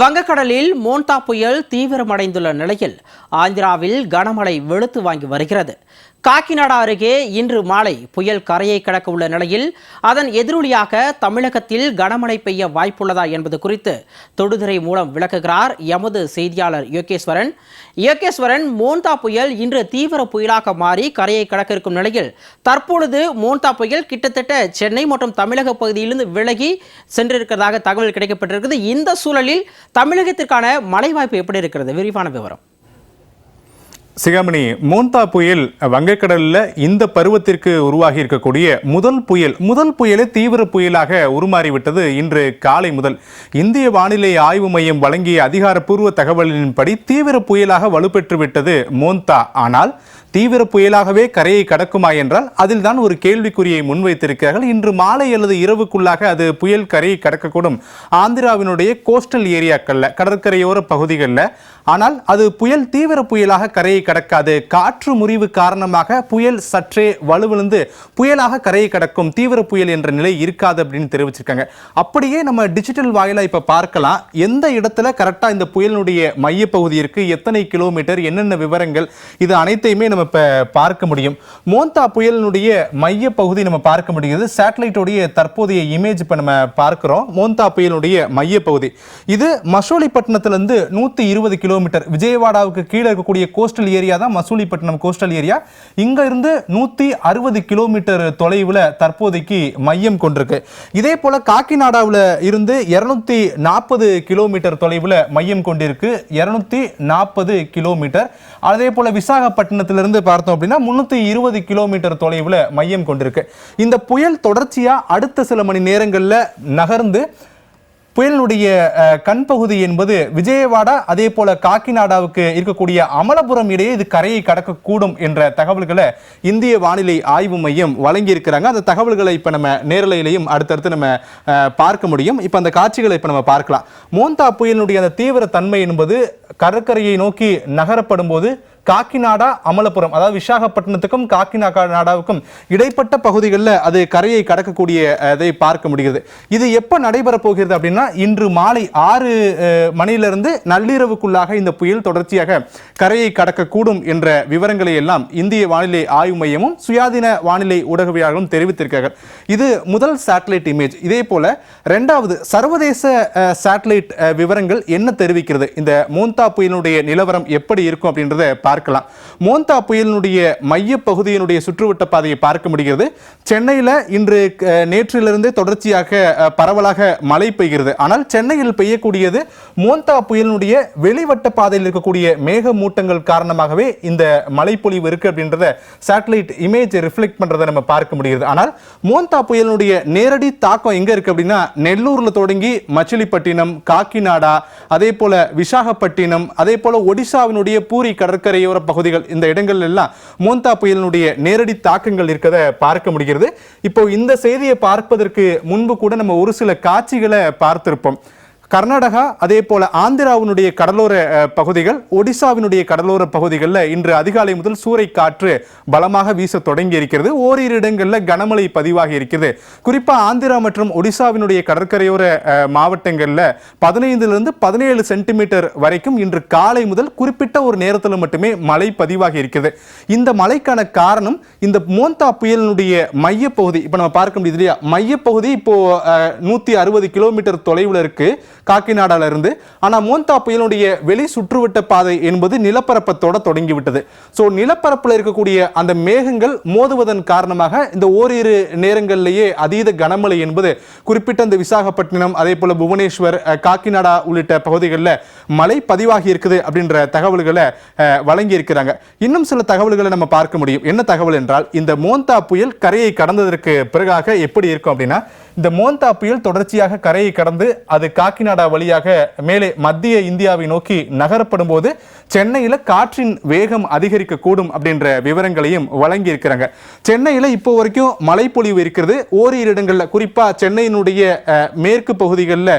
வங்கக்கடலில் மோன்தா புயல் தீவிரமடைந்துள்ள நிலையில் ஆந்திராவில் கனமழை வெளுத்து வாங்கி வருகிறது. காக்கிநாடா அருகே இன்று மாலை புயல் கரையை கடக்க உள்ள நிலையில் அதன் எதிரொலியாக தமிழகத்தில் கனமழை பெய்ய வாய்ப்புள்ளதா என்பது குறித்து தொடுதிரை மூலம் விளக்குகிறார் எமது செய்தியாளர் யோகேஸ்வரன். யோகேஸ்வரன் மோன்தா புயல் இன்று தீவிர புயலாக மாறி கரையை கடக்க இருக்கும் நிலையில் தற்பொழுது மோன்தா புயல் கிட்டத்தட்ட சென்னை மற்றும் தமிழக பகுதியிலிருந்து விலகி சென்றிருக்கிறதாக தகவல் கிடைக்கப்பட்டிருக்கிறது. இந்த சூழலில் தமிழகத்திற்கான மழை வாய்ப்பு எப்படி இருக்கிறது? விரிவான விவரம். சிகாமணி மோன்தா புயல் வங்கக்கடலில் இந்த பருவத்திற்கு உருவாகி இருக்கக்கூடிய முதல் புயல் முதல் புயலே தீவிர புயலாக உருமாறிவிட்டது இன்று காலை முதல். இந்திய வானிலை ஆய்வு மையம் வழங்கிய அதிகாரப்பூர்வ தகவலின்படி தீவிர புயலாக வலுப்பெற்றுவிட்டது மோன்தா. ஆனால் தீவிர புயலாகவே கரையை கடக்குமா என்றால் அதில் தான் ஒரு கேள்விக்குறியை முன்வைத்திருக்கிறார்கள். இன்று மாலை அல்லது இரவுக்குள்ளாக அது புயல் கரையை கடக்கக்கூடும். ஆந்திராவினுடைய கோஸ்டல் ஏரியாக்களில் கடற்கரையோர பகுதிகளில் ஆனால் அது புயல் தீவிர புயலாக கரையை கடக்காது. காற்று முறிவு காரணமாக புயல் சற்றே வலுவிழுந்து புயலாக கரையை கடக்கும் தீவிர புயல் என்ற நிலை இருக்காது அப்படின்னு தெரிவிச்சிருக்காங்க. அப்படியே நம்ம டிஜிட்டல் வாயிலாக இப்போ பார்க்கலாம். எந்த இடத்துல கரெக்டாக இந்த புயலினுடைய மையப்பகுதி இருக்கு? எத்தனை கிலோமீட்டர் என்னென்ன விவரங்கள்? இது அனைத்தையுமே நம்ம இப்போ பார்க்க முடியும். மோந்தா புயலினுடைய மையப்பகுதி நம்ம பார்க்க முடியுது சேட்டலைட்டோடைய தற்போதைய இமேஜ் இப்போ நம்ம பார்க்குறோம். மோந்தா புயலுடைய மையப்பகுதி. இது மசூலிப்பட்டினத்திலிருந்து நூற்றி இருபது கிலோ கிலோமீட்டர். விஜயவாடாவுக்கு கீழே இருக்கக்கூடிய கோஸ்டல் ஏரியா தான் மசூலிப்பட்டினம் கோஸ்டல் ஏரியா இங்க இருந்து அறுபது கிலோமீட்டர் தொலைவில் தற்போதைக்கு மையம் கொண்டிருக்கு. இதே போல் காக்கிநாடாவில் இருந்து இரநூத்தி நாற்பது கிலோமீட்டர் தொலைவில் மையம் கொண்டிருக்கு. இரநூத்தி நாற்பது கிலோமீட்டர். அதே போல் விசாகப்பட்டினத்திலிருந்து பார்த்தோம் அப்படின்னா முந்நூற்றி இருபது கிலோமீட்டர் தொலைவில் மையம் கொண்டிருக்கு. இந்த புயல் தொடர்ச்சியாக அடுத்த சில மணி நேரங்களில் நகர்ந்து புயலினுடைய கண் பகுதி என்பது விஜயவாடா அதே போல காக்கிநாடாவுக்கு இருக்கக்கூடிய அமலபுரம் இடையே இது கரையை கடக்கக்கூடும் என்ற தகவல்களை இந்திய வானிலை ஆய்வு மையம் வழங்கியிருக்கிறாங்க. அந்த தகவல்களை இப்போ நம்ம நேரலையிலையும் அடுத்தடுத்து நம்ம பார்க்க முடியும். இப்போ அந்த காட்சிகளை இப்போ நம்ம பார்க்கலாம். மோந்தா புயலினுடைய அந்த தீவிர தன்மை என்பது கடற்கரையை நோக்கி நகரப்படும் போது காக்கிநாடா அமலபுரம் அதாவது விசாகப்பட்டினத்துக்கும் காக்கிநாடாவுக்கும் இடைப்பட்ட பகுதிகளில் அது கரையை கடக்கக்கூடிய அதை பார்க்க முடிகிறது. இது எப்போ நடைபெற போகிறது அப்படின்னா இன்று மாலை ஆறு மணியிலிருந்து நள்ளிரவுக்குள்ளாக இந்த புயல் தொடர்ச்சியாக கரையை கடக்கக்கூடும் என்ற விவரங்களை எல்லாம் இந்திய வானிலை ஆய்வு மையமும் சுயாதீன வானிலை ஊடகவியாளர்களும் தெரிவித்திருக்கிறார்கள். இது முதல் சேட்டலைட் இமேஜ் இதே போல ரெண்டாவது சர்வதேச சேட்டலைட் விவரங்கள் என்ன தெரிவிக்கிறது? இந்த மோந்தா புயலினுடைய நிலவரம் எப்படி இருக்கும் அப்படின்றத பார்க்கலாம். மோந்தா புயலினுடைய மைய பகுதியினுடைய சுற்றுவட்ட பாதையை பார்க்க முடிகிறது. சென்னையில் இன்று நேற்றிலிருந்து தொடர்ச்சியாக பரவலாக மழை பெய்கிறது. ஆனால் சென்னையில் பெய்யக்கூடியது மோந்தா புயலினுடைய வெளிவட்ட பாதையில் இருக்கக்கூடிய மேகமூட்டங்கள் காரணமாகவே இந்த மழைப்பொழிவு இருக்கு அப்படின்றத சேட்டலைட் இமேஜ் ரிஃப்ளெக்ட் பண்றதை நம்ம பார்க்க முடிகிறது. ஆனால் மோந்தா புயலினுடைய நேரடி தாக்கம் எங்க இருக்கு அப்படின்னா நெல்லூர்ல தொடங்கி மச்சிலிப்பட்டினம் காக்கிநாடா அதே போல விசாகப்பட்டினம் அதே போல ஒடிசாவினுடைய பூரி கடற்கரை கடற்கரையோர பகுதிகள் இந்த இடங்கள் எல்லாம் மோந்தா புயலினுடைய நேரடி தாக்கங்கள் இருக்கதை பார்க்க முடிகிறது. இப்போ இந்த செய்தியை பார்ப்பதற்கு முன்பு கூட நம்ம ஒரு சில காட்சிகளை பார்த்திருப்போம். கர்நாடகா அதே போல ஆந்திராவினுடைய கடலோர பகுதிகள் ஒடிசாவினுடைய கடலோர பகுதிகளில் இன்று அதிகாலை முதல் சூறை காற்று பலமாக வீச தொடங்கி இருக்கிறது ஓரிரு இடங்களில் கனமழை பதிவாகி இருக்கிறது குறிப்பாக ஆந்திரா மற்றும் ஒடிசாவினுடைய கடற்கரையோர மாவட்டங்களில் பதினைந்திலிருந்து பதினேழு சென்டிமீட்டர் வரைக்கும் இன்று காலை முதல் குறிப்பிட்ட ஒரு நேரத்தில் மட்டுமே மழை பதிவாகி இருக்கிறது இந்த மழைக்கான காரணம் இந்த மோந்தா புயலினுடைய மையப்பகுதி. இப்போ நம்ம பார்க்க முடியுது இல்லையா? மையப்பகுதி இப்போ நூற்றி அறுபது கிலோமீட்டர் தொலைவில் இருக்கு. காக்கிநாடால இருந்து ஆனா மோந்தா புயலுடைய வெளி சுற்றுவட்ட பாதை என்பது நிலப்பரப்பத்தோட தொடங்கி விட்டது ஸோ நிலப்பரப்பில் இருக்கக்கூடிய அந்த மேகங்கள் மோதுவதன் காரணமாக இந்த ஓரிரு நேரங்களிலேயே அதீத கனமழை என்பது குறிப்பிட்ட இந்த விசாகப்பட்டினம் அதே போல புவனேஸ்வர் காக்கிநாடா உள்ளிட்ட பகுதிகளில் மழை பதிவாகி இருக்குது அப்படின்ற தகவல்களை வழங்கி இருக்கிறாங்க இன்னும் சில தகவல்களை நம்ம பார்க்க முடியும். என்ன தகவல் என்றால் இந்த மோந்தா புயல் கரையை கடந்ததற்கு பிறகாக எப்படி இருக்கும் அப்படின்னா இந்த மோந்தா புயல் தொடர்ச்சியாக கரையை கடந்து அது காக்கிநாடா வழியாக மேலே மத்திய இந்தியாவை நோக்கி நகரப்படும் போது சென்னையில் காற்றின் வேகம் அதிகரிக்கக்கூடும் அப்படின்ற விவரங்களையும் வழங்கியிருக்கிறாங்க. சென்னையில் இப்போ வரைக்கும் மழைப்பொழிவு இருக்கிறது. ஓரிரு இடங்களில் குறிப்பாக சென்னையினுடைய மேற்கு பகுதிகளில்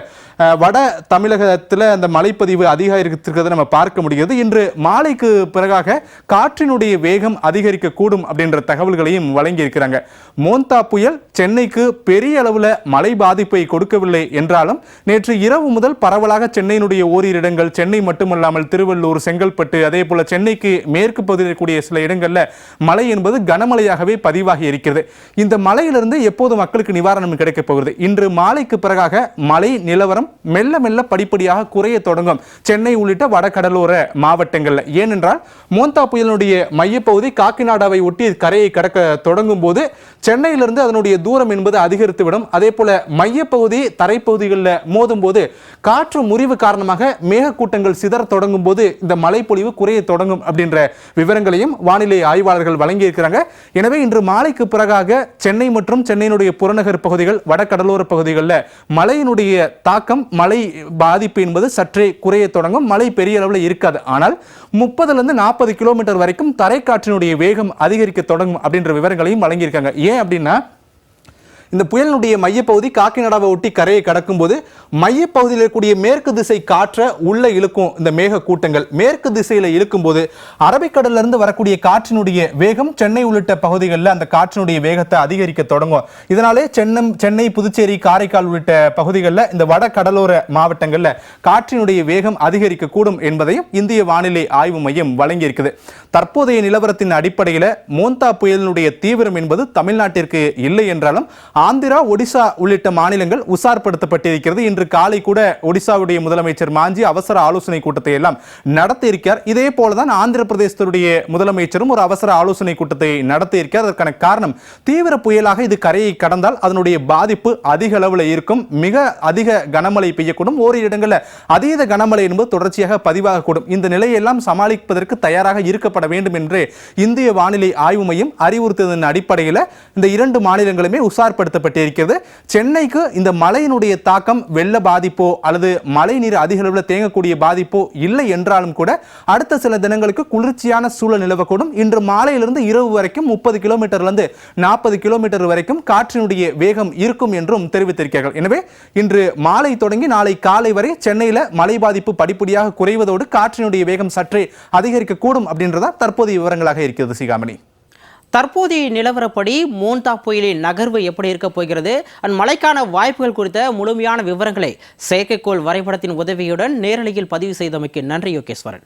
வட தமிழகத்தில் அந்த மழைப்பதிவு அதிகரித்திருக்கிறத நம்ம பார்க்க முடிகிறது. இன்று மாலைக்கு பிறகாக காற்றினுடைய வேகம் அதிகரிக்கக்கூடும் அப்படின்ற தகவல்களையும் வழங்கியிருக்கிறாங்க. மோந்தா புயல் சென்னைக்கு பெரிய அளவில் மழை பாதிப்பை கொடுக்கவில்லை என்றாலும் நேற்று இரவு முதல் பரவலாக சென்னையினுடைய ஓரிரு இடங்கள் சென்னை மட்டுமல்லாமல் திருவள்ளூர் செங்கல் செங்கல்பட்டு அதே போல சென்னைக்கு மேற்கு பகுதியில் கூடிய சில இடங்களில் மழை என்பது கனமழையாகவே பதிவாகி இருக்கிறது. இந்த மழையிலிருந்து எப்போது மக்களுக்கு நிவாரணம் கிடைக்கப் போகிறது? இன்று மாலைக்கு பிறகாக மழை நிலவரம் மெல்ல மெல்ல படிப்படியாக குறைய தொடங்கும். சென்னை உள்ளிட்ட வடகடலோர மாவட்டங்களில். ஏனென்றால் மோந்தா புயலினுடைய மையப்பகுதி காக்கிநாடாவை ஒட்டி கரையை கடக்க தொடங்கும் போது சென்னையிலிருந்து அதனுடைய தூரம் என்பது அதிகரித்துவிடும். அதே போல மையப்பகுதி தரைப்பகுதிகளில் மோதும் போது காற்று முறிவு காரணமாக மேகக்கூட்டங்கள் சிதற தொடங்கும் போது இந்த மழை மழைப்பொழிவு குறைய தொடங்கும் அப்படின்ற விவரங்களையும் வானிலை ஆய்வாளர்கள் வழங்கியிருக்கிறாங்க. எனவே இன்று மாலைக்கு பிறகாக சென்னை மற்றும் சென்னையினுடைய புறநகர் பகுதிகள் வடகடலோர பகுதிகளில் மழையினுடைய தாக்கம் மழை பாதிப்பு என்பது சற்றே குறைய தொடங்கும். மழை பெரிய அளவில் இருக்காது. ஆனால் முப்பதுலேருந்து நாற்பது கிலோமீட்டர் வரைக்கும் தரைக்காற்றினுடைய வேகம் அதிகரிக்க தொடங்கும் அப்படின்ற விவரங்களையும் வழங்கியிருக்காங்க. ஏன் அப்படின்னா இந்த புயலினுடைய மையப்பகுதி காக்கிநாடாவை ஒட்டி கரையை கடக்கும்போது மையப்பகுதியில் இருக்கக்கூடிய மேற்கு திசை காற்றை உள்ள இழுக்கும் இந்த மேக கூட்டங்கள். மேற்கு திசையில் இழுக்கும்போது அரபிக்கடல்ல இருந்து வரக்கூடிய காற்றினுடைய வேகம் சென்னை உள்ளிட்ட பகுதிகளில் அந்த காற்றினுடைய வேகத்தை அதிகரிக்க தொடங்கும். இதனாலே சென்னம் சென்னை புதுச்சேரி காரைக்கால் உள்ளிட்ட பகுதிகளில் இந்த வட கடலோர மாவட்டங்களில் காற்றினுடைய வேகம் அதிகரிக்க கூடும் என்பதையும் இந்திய வானிலை ஆய்வு மையம் வழங்கியிருக்குது. தற்போதைய நிலவரத்தின் அடிப்படையில் மோந்தா புயலினுடைய தீவிரம் என்பது தமிழ்நாட்டிற்கு இல்லை என்றாலும் ஆந்திரா ஒடிசா உள்ளிட்ட மாநிலங்கள் உசார்படுத்தப்பட்டிருக்கிறது இன்று காலை கூட ஒடிசாவுடைய முதலமைச்சர் மாஞ்சி அவசர ஆலோசனை கூட்டத்தை எல்லாம் நடத்தி இருக்கிறார் இதே போலதான் ஆந்திர பிரதேசத்துடைய முதலமைச்சரும் ஒரு அவசர ஆலோசனை கூட்டத்தை நடத்தி இருக்கிறார் அதற்கான காரணம் தீவிர புயலாக இது கரையை கடந்தால் அதனுடைய பாதிப்பு அதிக அளவில் இருக்கும். மிக அதிக கனமழை பெய்யக்கூடும். ஓரிரு இடங்களில் அதீத கனமழை என்பது தொடர்ச்சியாக பதிவாகக்கூடும் இந்த நிலையெல்லாம் சமாளிப்பதற்கு தயாராக இருக்கப்பட வேண்டும் என்று இந்திய வானிலை ஆய்வு மையம் அறிவுறுத்தியதன் அடிப்படையில் இந்த இரண்டு மாநிலங்களுமே உசார்படுத்த உசார்படுத்தப்பட்டிருக்கிறது சென்னைக்கு இந்த மழையினுடைய தாக்கம் வெள்ள பாதிப்போ அல்லது மழை நீர் அதிக அளவில் தேங்கக்கூடிய பாதிப்போ இல்லை என்றாலும் கூட அடுத்த சில தினங்களுக்கு குளிர்ச்சியான சூழல் நிலவக்கூடும். இன்று மாலையிலிருந்து இரவு வரைக்கும் முப்பது கிலோமீட்டர்லேருந்து நாற்பது கிலோமீட்டர் வரைக்கும் காற்றினுடைய வேகம் இருக்கும் என்றும் தெரிவித்திருக்கிறார்கள். எனவே இன்று மாலை தொடங்கி நாளை காலை வரை சென்னையில் மழை பாதிப்பு படிப்படியாக குறைவதோடு காற்றினுடைய வேகம் சற்றே அதிகரிக்கக்கூடும் அப்படின்றதா தற்போதைய விவரங்களாக இருக்கிறது சிகாமணி. தற்போதைய நிலவரப்படி மோந்தா புயலின் நகர்வு எப்படி இருக்க போகிறது? அண்ட் மழைக்கான வாய்ப்புகள் குறித்த முழுமையான விவரங்களை செயற்கைக்கோள் வரைபடத்தின் உதவியுடன் நேரலையில் பதிவு செய்தமைக்கு நன்றி யோகேஸ்வரன்.